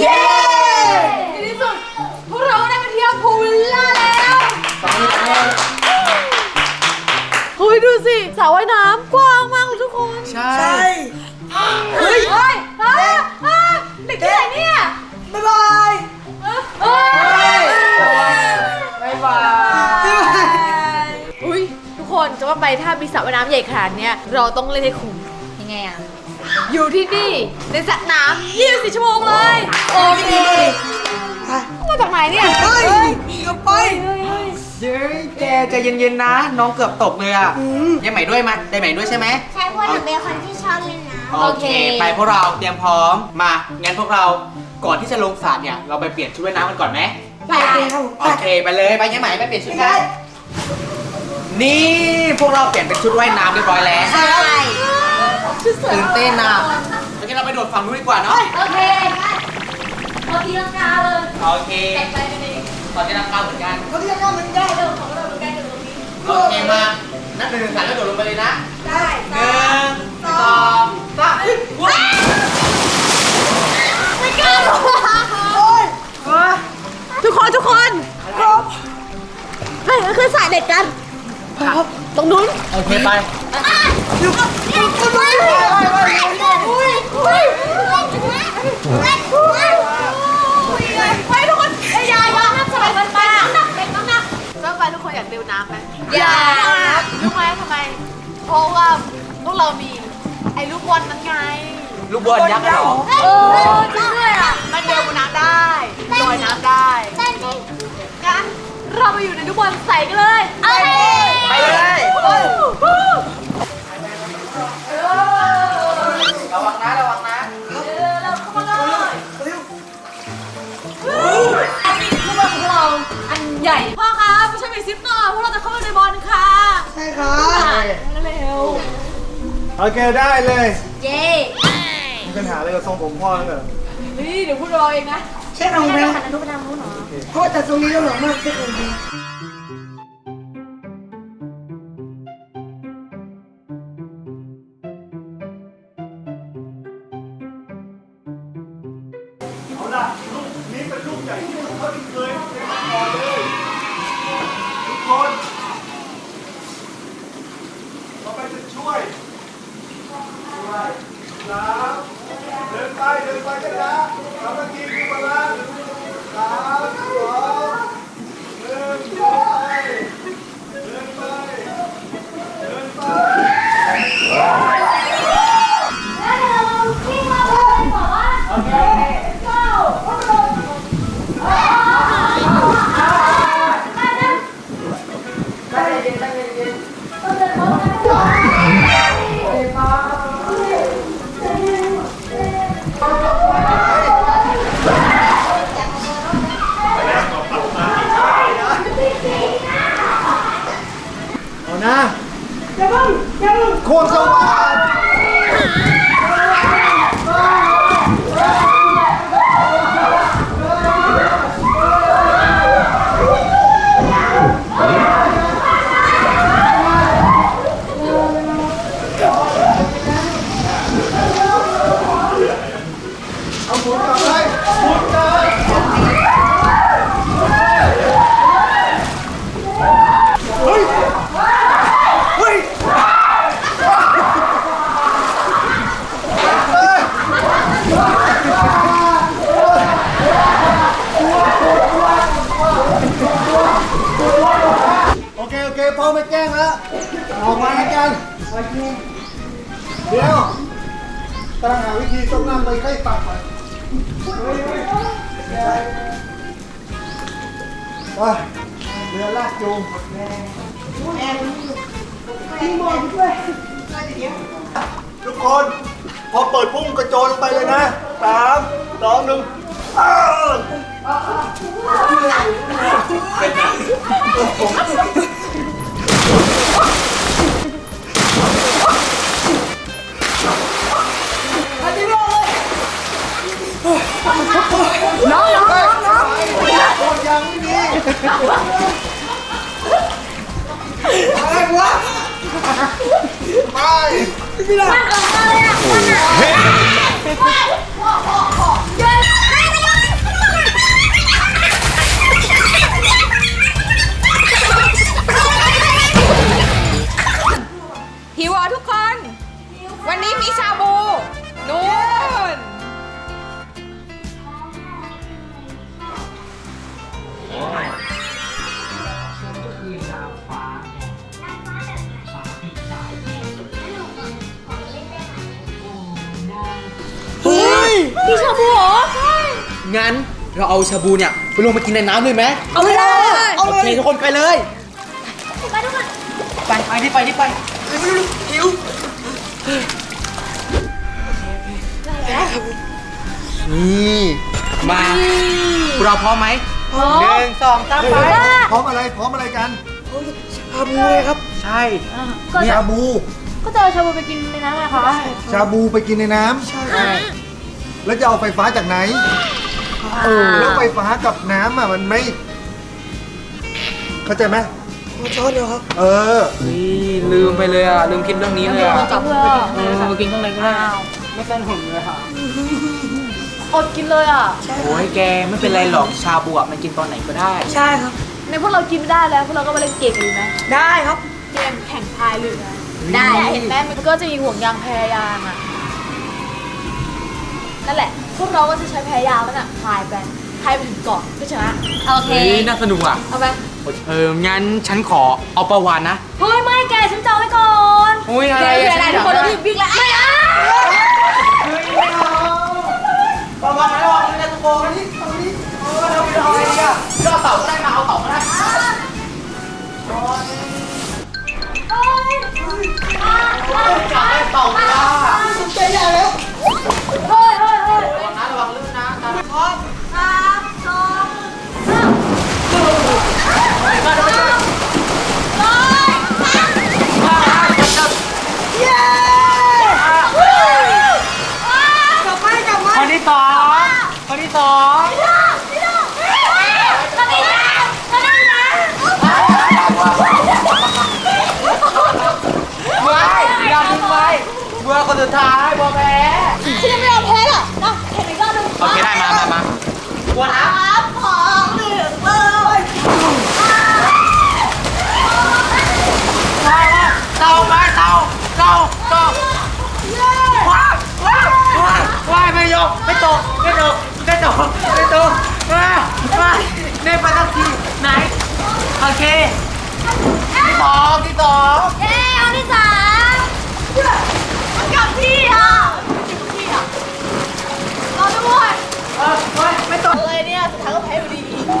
เย้ในที่สุดพวกเราก็ได้มาเที่ยวพูลวิลล่าแล้วสองเลยเฮ้ยดูสิสระว่ายน้ำกว้างมากเลยทุกคน ใช่ใช่ เฮ้ยเฮ้ยเฮ้ยเฮ้ยเด็กที่ไหนเนี่ยบ๊ายบายเฮ้ยบ๊ายบาย อุ้ยทุกคนจะว่าไปถ้ามีสระว่ายน้ำใหญ่ขนาดเนี้ยเราต้องเล่นให้คุ้มยังไงอะ อยู่ที่นี่ในสระน้ำ24ชั่วโมงเลย โอเคไปมาจากไหนเนี่ยเฮ้ยเดี๋ยวไปเย้ยแกใจเย็นๆนะ น้องเกือบตกเลยอะอืมยังใหม่ด้วยมาได้ใหม่ด้วยใช่ไหมใช่เพราะหนูเป็นคนที่ชอบเล่นน้ำโอเค ไปพวกเราเตรียมพร้อมมางั้นพวกเราก่อนที่จะลงสระเนี่ยเราไปเปลี่ยนชุดว่ายน้ำกันก่อนไหมไปเลยครับผมโอเคไปเลยไปยังไหมไปเปลี่ยนชุดกันนี่พวกเราเปลี่ยนเป็นชุดว่ายน้ำเรียบร้อยแล้วใช่ ตื่นเต้นนะโอเคเราไปโดดฝั่งนู้นดีกว่าเนาะโอเคพอทีลังกาเลยโอเคแตกใจไปเลยตอนนี้นักก้าวเหมือนกันเขาเรียกว่ามันได้เรื่องของเราเหมือนกันอยู่ตรงนี้โอเคมานับหนึ่งถึงสามแล้วโดดลงไปเลยนะ ได้หนึ่งสองสามว้าวไม่กล้าหรอกโอ้ยทุกคนทุกคนครับไปขึ้นสายเด็กกันครับตรงนู้นโอเคไปเดี๋ยวครับเดี๋ยวครับไปไปไปอุ้ยอุ้ยไปทุกคนไอ้ยายาน้ำสบ อยากดื่มน้ำไหมอยากรู้ไหมทำไม เพราะว่าพวกเรามี ไอ้ลูกบอลนั้นไง ลูกบอลยักษ์เหรอ เออจริงด้วย เค ได้เลยเย้มีปัญหาอะไรกับทรงผมพ่อหรือเปล่านี่เดี๋ยวพูดเราเองนะใช่ของไม่แม่ได้ขันอนุปนามรู้หรอเพราะว่าแต่ตรงนี้ก็หล่อมากใช่ของแม่เอาล่ะลูกนี้เป็นลูกใหญ่ที่สุดเท่าที่เคยเป็นมาก่อนเลยทุกคนเราไปจะช่วยช่วย สามเดินไปเดินไปกันนะ ใกล้ตักไปไปเรือลากจูงทุกคน พอเปิดพุ่งกระโจนลงไปเลยนะสามสองหนึ่งอ้าว น้องน้องน้องคนยังไม่มีอะไรวะไปไม่ได้มันออล่ะหิวอะหโอ้หิวเหรทุกคน วันนี้มีชาบู งั้นเราเอาชาบูเนี่ยไปลงมากินในน้ำเลยไหมเอาเลยเอาโอเลเคยทุกคนไปเลยไปทุกคนไปไปที่ไปที่ไปหิวนี่มาเราพร้อมไหมหนึ่งสองสามไปพร้อมอะไรพร้อมอะไรกันชาบูเลยครับ ใช่ชาบูก็จะเอาชาบูไปกินในน้ำไงคะชาบูไปกินในน้ำใช่แล้วจะเอาไฟฟ้าจากไหน แล้วไฟฟ้ากับน้ำอะมันไม่ เข้าใจไหมขอช้อนเดียวครับ เออ นี่ลืมไปเลยอะ ลืมคิดเรื่องนี้เลยอะจับเพื่อเออกินข้างในก็ได้ไม่เป็นห่วงเลยค่ะ อดกินเลยอะ โอ้ยแกไม่เป็นไรหรอกชาบูอะมันกินตอนไหนก็ได้ ใช่ครับ ในพวกเรากินไม่ได้แล้วพวกเราก็มาเล่นเกมกันดีไหมได้ครับ เกมแข่งพายเรือได้เห็นไหมมันก็จะมีห่วงยางแพยางอะ นั่นแหละ พวกเราก็จะใช้แพยางนั่นอะพายไปพายไปถึงเกาะก็ชนะโอเค เฮ้ยน่าสนุกอะ เอาไป เออ งั้นฉันขอเอาประวานนะ เฮ้ย ไม่แกฉันจองไว้ก่อนอุ้ยอะไรเดี๋ยวอะเดี๋ยวทุกคนต้องรีบวิ่งแล้วไม่เอาประวานไม่ระวังเลยนะทุกคนนี่ตรงนี้เออเราไปเอาอะไรดีอะก็เอาเต่าก็ได้มาเอาเต่าก็ได้จับได้เต่าเลยอะสนใจใหญ่แล้ว เบื่อคนสุดท้ายบัวแพ้ฉันยังไม่ยอมแพ้หรอกนะแข่งอีกรอบหนึงโอเคได้มามามาบัวนะสามสองหนึ่งเลยเต่าไปเต่าเต่าเต่าว้าวว้าวว้าวว้าวไม่ยกไม่ตกไม่ตกไม่ตกไม่ตกว้าวว้าวได้ไปสักทีไหนโอเคที่สองที่สอง เย้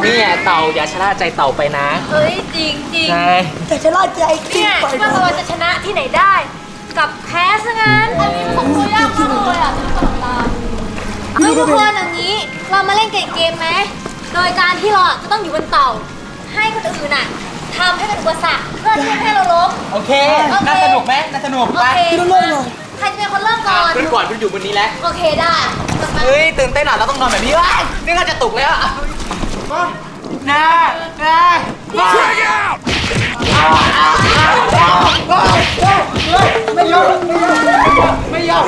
อยู่ดีนี่เต่าอย่าชะล่าใจเต่าไปนะเฮ้ยจริงจริงใช่แต่จะล่าใจจริงเนี่ยไปคิดว่าเราจะชนะที่ไหนได้ กับแพ้ซะงั้นอันนี้มันส่งตัวยากมากเลยอะจะตลอดตาเฮ้ยทุกคนอย่างนี้เรามาเล่นเกมเกมไหมโดยการที่เราอะจะต้องอยู่บนเต่า ให้คนอื่นอะทำให้เป็นอุปสรรคเพื่อที่จะให้เราล้มโอเคน่าสนุกไหมน่าสนุกโอไปเคพี่ต้องเริ่มก่อนใครจะเป็นคนเริ่มก่อะอนขึ้นก่อนขึ้นอยู่บนนี้แล้วโอเคได้มาเฮ้ยตื่นเต้นอะเราต้องนอนแบบนี้เว้ยนี่ก็จะตกแล้ว อะน่าน่าไม่ยอมไม่ยอมไม่ยอมไม่ยอม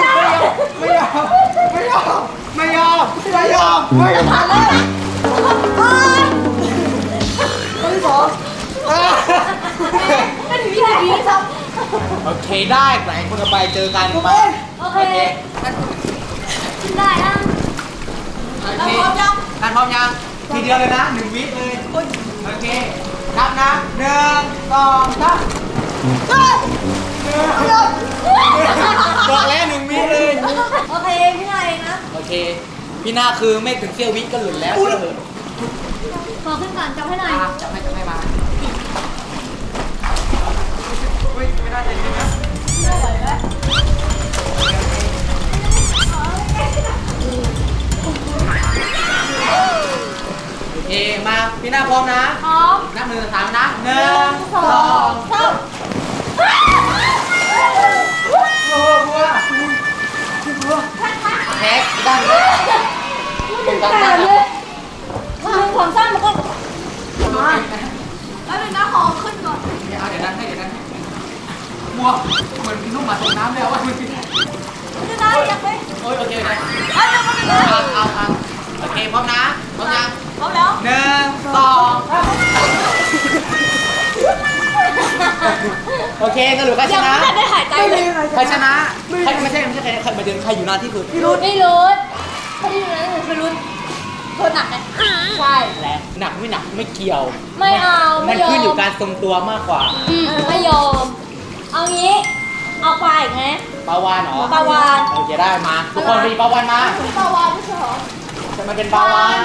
ไม่ยอมไม่ยอมไม่ยอมไม่ถึงยี่สิบวิซ้โอเคได้ไหนคนต่อไปเจอกันไปโอเคได้นะโอเคท่านพร้อมยัง ทีเดียวเลยนะหนึ่งวิเลยโอเคนับนะหนึ่งสองสามบอกแล้วหนึ่งวิเลย โอเค พี่นายเองนะ โอเค พี่หน้าคือไม่ถึงเสี้ยววิก็หลุดแล้วเชื่อเถอะขอขึ้นก่อนจับให้หน่อยอะจะให้จะให้มาอุ้ยไม่น่าจะดีนะ โอเคมาพี่หน้าพร้อมนะพร้อมนับหนึ่งสามนะหนึ่งสองสามโอ้โหบัวแท็กด้านนี้ตรงกลางแต่ด้านเลนี้ยมือของสั้นมันก็แล้วหนึ่งนะขอขึ้นก่อนเดี๋ยวเดี๋ยวนั้นให้เดี๋ยวนั้นให้บัวเหมือนพี่นุ่มมาตกน้ำแล้วว่ะจะได้ยังไงโอ้ยโอเคโอเคเอ้ยเดี๋ยวมันจะเอาเอาเอาโอเคพร้อมนะพร้อมยัง เคสรุปใครชยังนะไม่ทันได้หายใจไม่เลมียใครใครชนะใครไม่ใช่ไม่ใช่ใครใครมาเดินใครอยู่นานที่สุดไม่รู้ไม่รู้ถ้าที่อยู่นั้นคือรู้โทษหนักไหมใช่และหนักไม่หนักไม่เกี่ยวไม่เอามัไม่นยอขึ้นอยู่มการทรงตัวมากกว่าอืมไม่ยอม เอางี้ เอาปลาอีกไหม ปลาวานเหรอปลาวาฬ โอเคได้มาทุกคนมีปลาวานมาปลาวานไม่ใช่เหรอแต่มันเป็นปลาวาน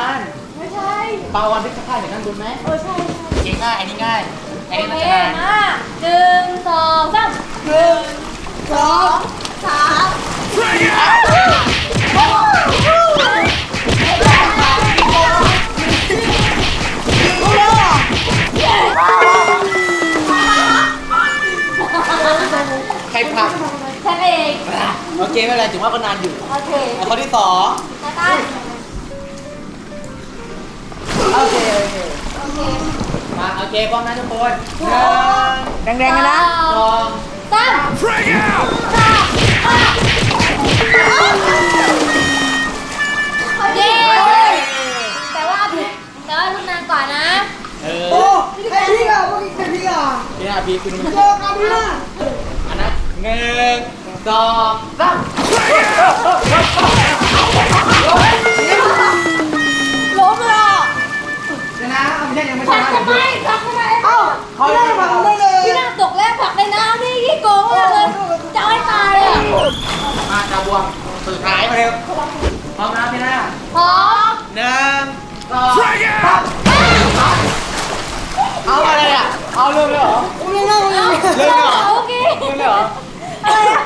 ไม่ใช่ปลาวานที่ข้างๆเห็นข้างบนไหมเออใช่เก่งง่ายอันนี้ง่ายอัน โอนี้เคน่าจะง่ายมาหนึ่งสองสามหนึ่งสองสามใครผลักฉันเองโอเคไม่เป็นไรถือว่าก็นานอยู่โอเคเอาข้อที่สองนาตันโอเคโอเคโอเค มาโอเคพร้อมนะทุกคนหนึ่งแดงๆกันนะ สองสาม Frag out! เย้แต่ว่าแต่ว่ารุ่นนานกว่านะ เอโอ้อใครพี่อะพวกนี้ใครพี่อะพี่นาบีคุณมันเจอกันพี่นะอันนั้นหนึ่งสองสามล้ นะไม่ใช่ยังไม่ชผลักนะทำไมผักทำไมเอ้าพี่ได้าทำได้เลยพี่นั่งตกแรกผักในน้ำนี่ยี่โกงเลยจะเอาให้ตายเลยอะมาดาบวงสุดท้ายมาเร็วพร้อมนะพี่นาพร้อมหนึ่งสอง Frag out! เอาอะไรอะเอาเริ่มเลยเหรอผมยันั่งอยู่เริ่มเลยเหรอโอเคเริ่มเลยเหรออะไรอะ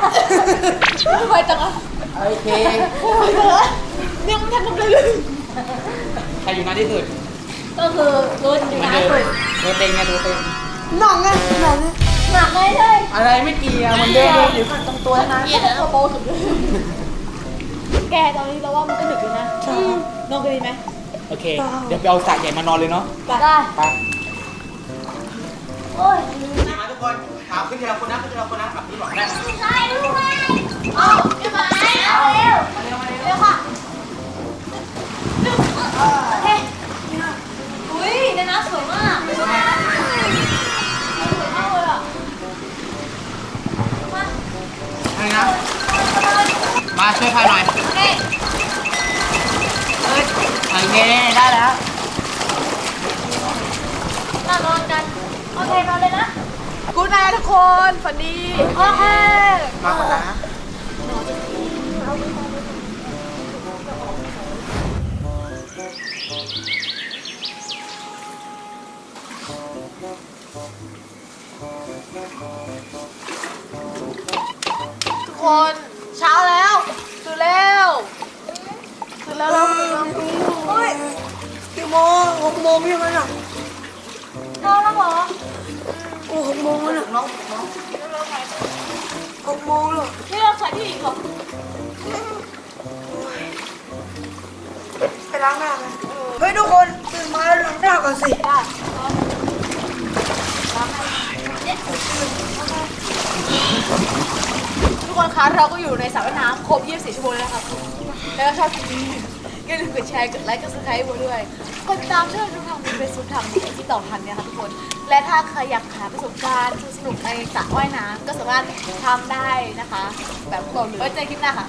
ไม่ไหวจังอะโอเคเนี่ยมันทำอะไรเลยใครอยู่นานที่สุด ก็คือรุ่นอยู่มันนะเดิมตัวเต็งไงตัวเต็งหนังไงหนังไงหนักเลยเลยอะไรไม่เกี่ยวมันเดิมอยู่ตรงตัวนะเกียร์โปสุดเลยแกตอนนี้เราว่ามันก็ดึกแล้วนะนอนกันดีไหมโอเค เดี๋ยวไปเอาสระใหญ่มานอนเลยเนาะได้ไปโอ้ยมาทุกคนถามขึ้นทีละคนนะขึ้นทีละคนนะขับนี่บอกได้ใช่ลูกแม่เอาใช่ไหมเอาเร็วมาเร็วมาเร็วเร็วค่ะโอเคอุ้ ยในน้ำสวยมากสวยมากเลยอะมาอะไรนะ มาช่วยพายหน่อยโอเคโอเคได้แล้วมานอนกัน โอเคนอนเลยนะ กูนายทุกคน ฝันดี โอเค มาก่อนนะ ทุกคนเช้าแล้วตื่นแล้วตื่นแล้วแล้วตื่นแล้วเฮ้ยกี่โมงหกโมงพี่มันอะนอนแล้วเหรอโอ้หกโมงแล้วน่ะน้องหกโมงแล้วนี่เราใส่ที่อีกเหรอไปล้างหน้าไหมเฮ้ยทุกคนตื่นมาแล้วล้างหน้าก่อนสิ ทุกคนคะเราก็อยู่ในสระว่ายน้ำครบ 24 ชั่วโมงแล้วนะครับแล้วก็ชอบคลิปนี้อย่าลืมกดแชร์ กดไลค์ กดซับสไครต์ด้วย กดติดตามช่องทุกทางเป็นสุดทางที่ต่อทันเนี่ยค่ะทุกคน และถ้าใครอยากหาประสบการณ์สนุกในสระว่ายน้ำก็สามารถทำได้นะคะ แบบก่อนเลยไว้เจอคลิปหน้าค่ะ